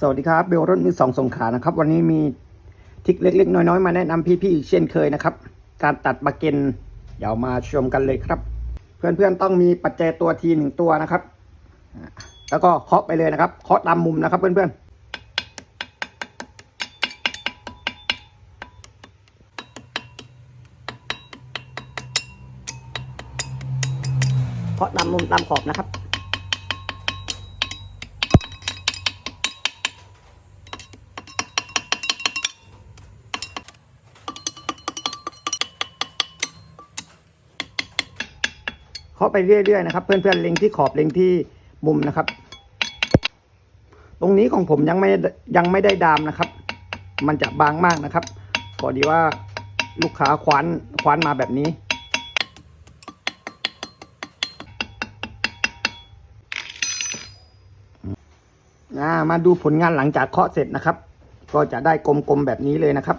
สวัสดีครับเบลรถมือสองสงขานะครับ วันนี้มีทิกเล็กๆ น้อยๆ มาแนะนำพี่ๆเช่นเคยนะครับ การตัดบาเกนเดี๋ยวมาชมกันเลยครับ เพื่อนๆต้องมีปัจจัยตัวทีหนึ่งตัวนะครับ แล้วก็เคาะไปเลยนะครับเคาะตามมุมนะครับ เพื่อนๆเคาะตามมุมตามขอบนะครับ เคาะไปเรื่อยๆนะครับ เพื่อนๆเล็งที่ขอบเล็งที่มุมนะครับ ตรงนี้ของผมยังไม่ยังไม่ได้ดามนะครับ มันจะบางมากนะครับพอดีว่าลูกค้าคว้านคว้านมาแบบนี้มาดูผลงานหลังจากเคาะเสร็จนะครับ ก็จะได้กลมๆแบบนี้เลยนะครับ